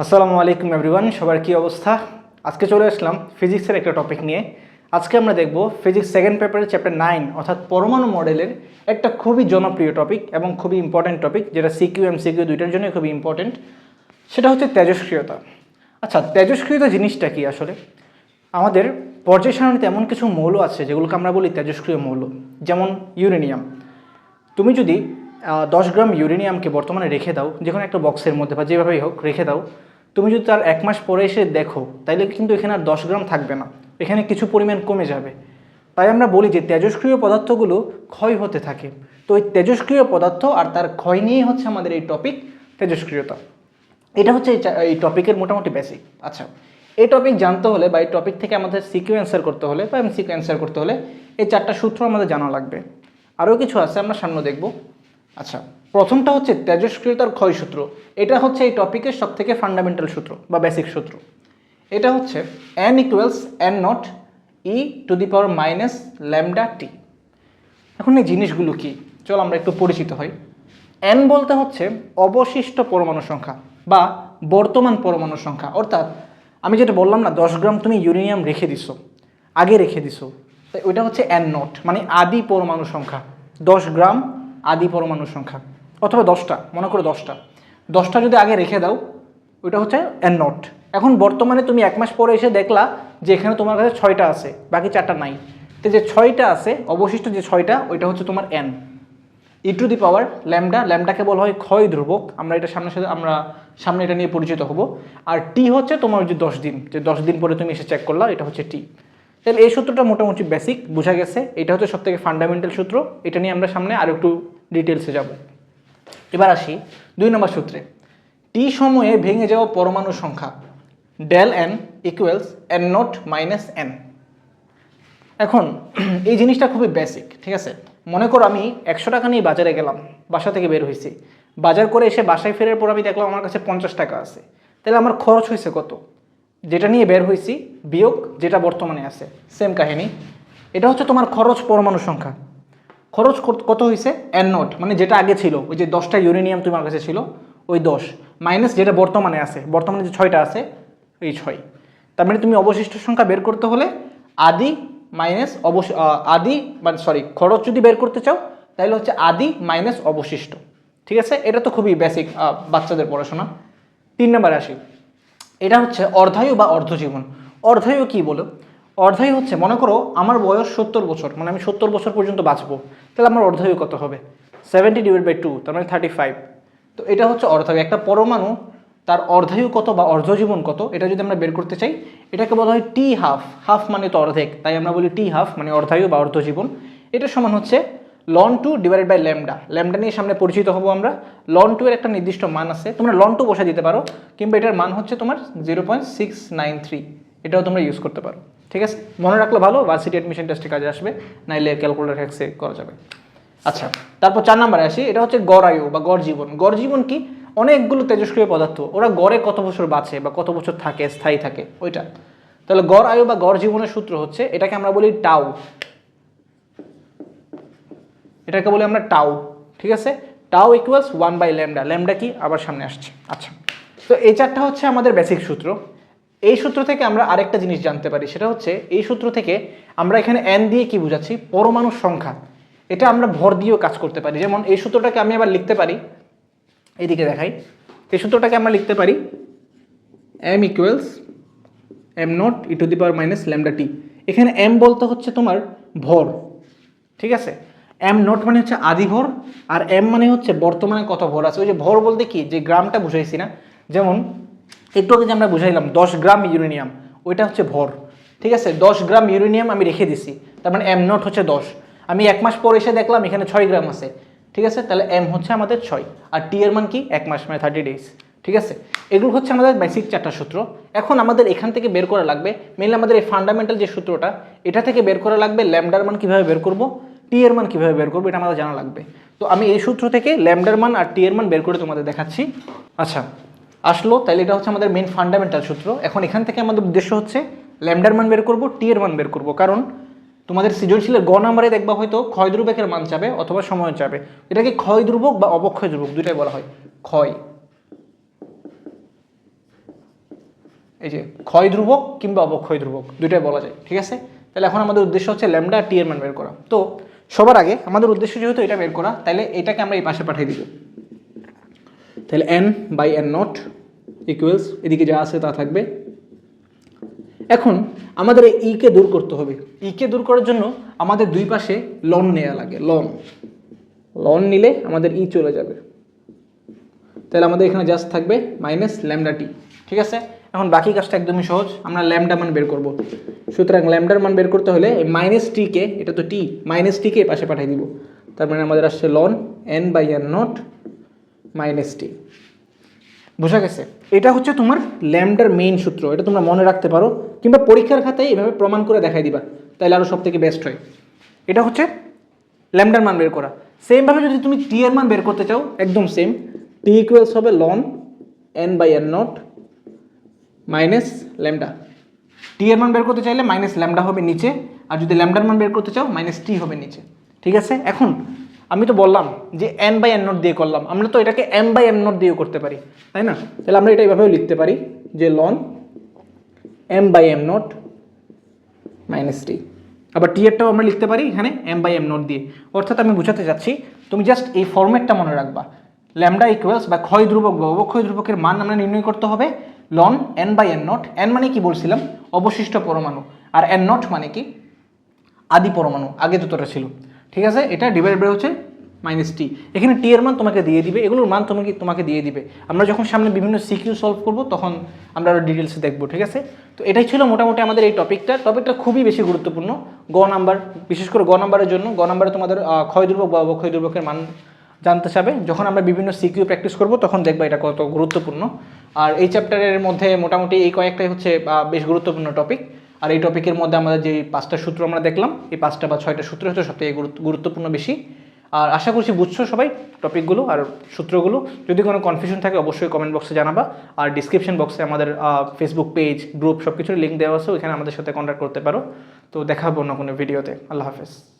আসসালামু আলাইকুম এভরিওয়ান, সবার কী অবস্থা? আজকে চলে আসলাম ফিজিক্সের একটা টপিক নিয়ে। আজকে আমরা দেখব ফিজিক্স সেকেন্ড পেপারের চ্যাপ্টার নাইন অর্থাৎ পরমাণু মডেলের একটা খুবই জনপ্রিয় টপিক এবং খুবই ইম্পর্ট্যান্ট টপিক যেটা সিকিউ এম সিকিউ দুইটার জন্য খুবই ইম্পর্ট্যান্ট সেটা হচ্ছে তেজস্ক্রিয়তা। আচ্ছা তেজস্ক্রিয়তা জিনিসটা কি আসলে? আমাদের পর্যায় সারণীতে এমন কিছু মৌল আছে যেগুলোকে আমরা বলি তেজস্ক্রিয় মৌল, যেমন ইউরেনিয়াম। তুমি যদি দশ গ্রাম ইউরেনিয়ামকে বর্তমানে রেখে দাও, যে কোনো একটা বক্সের মধ্যে বা যেভাবেই হোক রেখে দাও। তুমি যদি তার এক মাস পরে এসে দেখো, তাইলে কিন্তু এখানে আর দশ গ্রাম থাকবে না। এখানে কিছু পরিমাণ কমে যাবে। তাই আমরা বলি যে তেজস্ক্রিয় পদার্থগুলো ক্ষয় হতে থাকে। তো ওই তেজস্ক্রিয় পদার্থ আর তার ক্ষয় নিয়েই হচ্ছে আমাদের এই টপিক তেজস্ক্রিয়তা। এটা হচ্ছে এই এই টপিকের মোটামুটি বেসিক আচ্ছা এই টপিক জানতে হলে বা এই টপিক থেকে আমাদের সিকিউ অ্যান্সার করতে হলে বা এমসিকিউ অ্যান্সার করতে হলে এই চারটা সূত্র আমাদের জানা লাগবে। আরও কিছু আছে, আমরা সামনে দেখব। আচ্ছা প্রথমটা হচ্ছে তেজস্ক্রিয়তার ক্ষয় সূত্র এটা হচ্ছে এই টপিকের সব থেকে ফান্ডামেন্টাল সূত্র বা বেসিক সূত্র। এটা হচ্ছে N equals N naught e to the power minus lambda T এখন এই জিনিসগুলো কি? চলো আমরা একটু পরিচিত হই। এন বলতে হচ্ছে অবশিষ্ট পরমাণু সংখ্যা বা বর্তমান পরমাণু সংখ্যা। অর্থাৎ আমি যেটা বললাম না, দশ গ্রাম তুমি ইউরেনিয়াম রেখে দিছো, আগে রেখে দিছো। তাই ওইটা হচ্ছে এন নট মানে আদি পরমাণু সংখ্যা। দশ গ্রাম আদি পরমাণু সংখ্যা, অথবা দশটা, মনে করো দশটা। দশটা যদি আগে রেখে দাও, ওইটা হচ্ছে এন নট এখন বর্তমানে তুমি এক মাস পরে এসে দেখলা যে এখানে তোমার কাছে ছয়টা আছে, বাকি চারটা নাই। তো যে ছয়টা আছে, অবশিষ্ট যে ছয়টা, ওইটা হচ্ছে তোমার N e to the power lambda ল্যামডাকে বলা হয় ক্ষয় ধ্রুবক। আমরা এটা সামনে সাথে আমরা সামনে এটা নিয়ে পরিচিত হব। আর টি হচ্ছে তোমার যে দশ দিন, যে দশ দিন পরে তুমি এসে চেক করলা, এটা হচ্ছে টি তাহলে এই সূত্রটা মোটামুটি বেসিক বোঝা গেছে। এটা হচ্ছে সবথেকে ফান্ডামেন্টাল সূত্র। এটা নিয়ে আমরা সামনে আরও একটু ডিটেলসে যাব। এবার আসি দুই নম্বর সূত্রে। টি সময়ে ভেঙে যাওয়া পরমাণু সংখ্যা del N equals N naught minus N এখন, এই জিনিসটা খুবই বেসিক ঠিক আছে? মনে করো আমি একশো টাকা নিয়ে বাজারে গেলাম, বাসা থেকে বের হয়েছি। বাজার করে এসে বাসায় ফেরার পর আমি দেখলাম আমার কাছে পঞ্চাশ টাকা আছে। তাহলে আমার খরচ হয়েছে কত? যেটা নিয়ে বের হয়েছি বিয়োগ যেটা বর্তমানে আছে সেম কাহিনী। এটা হচ্ছে তোমার খরচ পরমাণু সংখ্যা। খরচ কত- হয়েছে এন নট মানে যেটা আগে ছিল, ওই যে দশটা ইউরেনিয়াম তোমার কাছে ছিল, ওই দশ। মাইনাস যেটা বর্তমানে আছে, বর্তমানে যে ছয়টা আছে, এই ছয়। তার মানে তুমি অবশিষ্ট সংখ্যা বের করতে হলে আদি মাইনাস অবশ আদি মানে সরি খরচ যদি বের করতে চাও তাহলে হচ্ছে আদি মাইনাস অবশিষ্ট। ঠিক আছে? এটা তো খুবই বেসিক বাচ্চাদের পড়াশোনা। তিন নম্বরে আসি। এটা হচ্ছে অর্ধায়ু বা অর্ধজীবন। অর্ধায়ু কি বলো? অর্ধায়ু হচ্ছে, মনে করো আমার বয়স সত্তর বছর মানে আমি সত্তর বছর পর্যন্ত বাঁচবো, তাহলে আমার অর্ধায়ু কত হবে? সেভেন্টি ডিভাইড বাই টু তার মানে থার্টি ফাইভ তো এটা হচ্ছে অর্ধায়ু, একটা পরমাণু, তার অর্ধায়ু কত বা অর্ধজীবন কত, এটা যদি আমরা বের করতে চাই, এটাকে বলা হয় টি হাফ হাফ মানে তো অর্ধেক, তাই আমরা বলি টি হাফ মানে অর্ধায়ু বা অর্ধজীবন। এটা সমান হচ্ছে ln two divided by lambda lambda নিয়ে সামনে পরিচিত হব আমরা। লন টু এর একটা নির্দিষ্ট মান আছে। তোমরা লন টু বসে দিতে পারো। কিংবা এটার মান হচ্ছে তোমার zero point six nine three এটাও তোমরা ইউজ করতে পারো। ঠিক আছে? মনে রাখলে ভালো? ভার্সিটি অ্যাডমিশন টেস্টে কাজে আসবে। নাইলে ক্যালকুলেটার হ্যাক্সে করা যাবে। আচ্ছা তারপর চার নম্বরে আসি। এটা হচ্ছে গড় আয়ু বা গড় জীবন। গড় জীবন কি? অনেকগুলো তেজস্ক্রিয় পদার্থ। ওরা গড়ে কত বছর বাঁচে বা কত বছর থাকে, স্থায়ী থাকে? ওইটা। তাহলে গড় আয়ু বা গড় জীবনের সূত্র হচ্ছে, এটাকে আমরা বলি টাউ এটাকে বলি আমরা টাউ ঠিক আছে? Tau equals one by lambda lambda কি? আবার সামনে আসছে। আচ্ছা। তো এই চারটা হচ্ছে আমাদের বেসিক সূত্র। এই সূত্র থেকে আমরা আরেকটা জিনিস জানতে পারি, সেটা হচ্ছে এই সূত্র থেকে আমরা এখানে এন দিয়ে কি বুঝাচ্ছি? পরমাণুর সংখ্যা। এটা আমরা ভর দিয়েও কাজ করতে পারি। যেমন এই সূত্রটাকে আমি আবার লিখতে পারি। এইদিকে দেখাই। এই সূত্রটাকে আমরা লিখতে পারি M equals M naught e to the power minus lambda T এখানে এম বলতে হচ্ছে তোমার ভর। ঠিক আছে? এম নট মানে হচ্ছে আদি ভর, আর এম মানে হচ্ছে বর্তমানে কত ভর আছে? ওই যে ভর বলতে কি? যে গ্রামটা বুঝাইছি না? যেমন, একটু আগে যে আমরা বুঝাইলাম দশ গ্রাম ইউরেনিয়াম, ওইটা হচ্ছে ভর। ঠিক আছে? দশ গ্রাম ইউরেনিয়াম আমি রেখে দিছি। তার মানে এম নট হচ্ছে দশ। আমি এক মাস পর এসে দেখলাম এখানে ছয় গ্রাম আছে। ঠিক আছে? তাহলে এম হচ্ছে আমাদের ছয়। আর টি এর মান কি? এক মাস মানে থার্টি ডেজ ঠিক আছে? এগুলো হচ্ছে আমাদের বেসিক চারটা সূত্র। এখন আমাদের এখান থেকে বের করা লাগবে। মেনলি আমাদের এই ফান্ডামেন্টাল যে সূত্রটা, এটা থেকে বের করা লাগবে। ল্যামডার মান কীভাবে বের করব? টি এর মান কীভাবে বের করব এটা আমাদের জানা লাগবে। তো আমি এই সূত্র থেকে ল্যামডার মান আর টি এর মান বের করে তোমাদের দেখাচ্ছি। আচ্ছা আসলো তাহলে এটা হচ্ছে আমাদের মেন ফান্ডামেন্টাল সূত্র। এখন এখান থেকে আমাদের উদ্দেশ্য হচ্ছে ল্যামডার মান বের করব টি এর মান বের করব। কারণ তোমাদের সৃজনশীলের গ নাম্বারে দেখবা হয়তো ক্ষয় দ্রুবকের মান চাবে অথবা সময় চাবে। এটাকে ক্ষয় ধ্রুবক বা অবক্ষয় ধ্রুবক দুইটাই বলা হয়। ক্ষয়। এই যে ক্ষয় ধ্রুবক কিংবা অবক্ষয় ধ্রুবক, দুইটাই বলা যায়, ঠিক আছে? তাহলে এখন আমাদের উদ্দেশ্য হচ্ছে ল্যামডা টি এর মান বের করা। তো সবার আগে আমাদের উদ্দেশ্য যেহেতু এটা বের করা, তাহলে এটাকে আমরা এই পাশে পাঠিয়ে দিব। তাহলে N by N naught equals এদিকে যা আছে তা থাকবে। এখন আমাদের এই ইকে দূর করতে হবে। ইকে দূর করার জন্য আমাদের দুই পাশে লন নেওয়া লাগে লন লন নিলে আমাদের ই চলে যাবে। তাহলে আমাদের এখানে জাস্ট থাকবে মাইনাস ল্যামডা টি ঠিক আছে? এখন বাকি কাজটা একদমই সহজ, আমরা ল্যামডা মান বের করব। সুতরাং ল্যামডার মান বের করতে হলে এই মাইনাস টিকে এটা তো টি মাইনাস টিকে পাশে পাঠিয়ে দিব। তার মানে আমাদের আসছে ln N by N naught minus T বোঝা গেছে? এটা হচ্ছে তোমার ল্যামডার মেইন সূত্র, এটা তোমরা মনে রাখতে পারো, কিংবা পরীক্ষার খাতায় এভাবে প্রমাণ করে দেখাই দিবা তাহলে আরও সব থেকে বেস্ট হয়। এটা হচ্ছে ল্যামডার মান বের করা। সেমভাবে যদি তুমি টি এর মান বের করতে চাও, একদম সেম টি ইকুয়ালস হবে ln N by N naught minus lambda. T এর মান বের করতে চাইলে মাইনাস ল্যামডা হবে নিচে, আর যদি ল্যামডার মান বের করতে চাও, মাইনাস টি হবে নিচে। ঠিক আছে? এখন, আমি তো বললাম যে এন বাই এন নোট দিয়ে করলাম। আমরা তো এটাকে এম বাই এম নোট দিয়েও করতে পারি, তাই না? তাহলে আমরা এটা এইভাবেও লিখতে পারি যে ln M by M naught minus T আবার টি এরটাও আমরা লিখতে পারি এখানে এম বাই এম নোট দিয়ে। অর্থাৎ আমি বোঝাতে চাচ্ছি, তুমি জাস্ট এই ফর্ম্যাটটা মনে রাখবা। ল্যামডা ইকুয়ালস বা ক্ষয় ধ্রুবক বা অবক্ষয় ধ্রুবকের মান আমরা নির্ণয় করতে হবে ln N by N naught N মানে কি বলছিলাম? অবশিষ্ট পরমাণু। আর এন নট মানে কি? আদি পরমাণু, আগে যতটা ছিল। ঠিক আছে? এটা ডিভাইড বাই হচ্ছে মাইনাস টি এখানে টি এর মান তোমাকে দিয়ে দিবে, এগুলোর মান তোমাকে তোমাকে দিয়ে দিবে। আমরা যখন সামনে বিভিন্ন সিকিউ সলভ করব, তখন আমরা আরও ডিটেলসে দেখব, ঠিক আছে? তো এটাই ছিল মোটামুটি আমাদের এই টপিকটা। টপিকটা খুবই বেশি গুরুত্বপূর্ণ। গ নাম্বার, বিশেষ করে গ নাম্বারের জন্য। গ নাম্বারে তোমাদের ক্ষয় দুর্ভোগ বা অবক্ষয় দুর্ভোগের মান জানতে চাবে, যখন আমরা বিভিন্ন সিকিউ প্র্যাকটিস করব, তখন দেখবা এটা কত গুরুত্বপূর্ণ। আর এই চ্যাপ্টারের মধ্যে মোটামুটি এই কয়েকটাই হচ্ছে বেশ গুরুত্বপূর্ণ টপিক আর এই টপিকের মধ্যে আমাদের যে পাঁচটা সূত্র আমরা দেখলাম, এই পাঁচটা বা ছয়টা সূত্র হচ্ছে সবথেকে গুরুত্ব- গুরুত্বপূর্ণ বেশি। আর আশা করছি বুঝছ সবাই টপিকগুলো আর সূত্রগুলো। যদি কোনো কনফিউশন থাকে, অবশ্যই কমেন্ট বক্সে জানাবা। আর ডিসক্রিপশন বক্সে আমাদের ফেসবুক পেজ গ্রুপ সব কিছুর লিঙ্ক দেওয়া আছে, ওইখানে আমাদের সাথে কন্ট্যাক্ট করতে পারো। তো দেখা হবে অন্য কোনো ভিডিওতে আল্লাহ হাফেজ।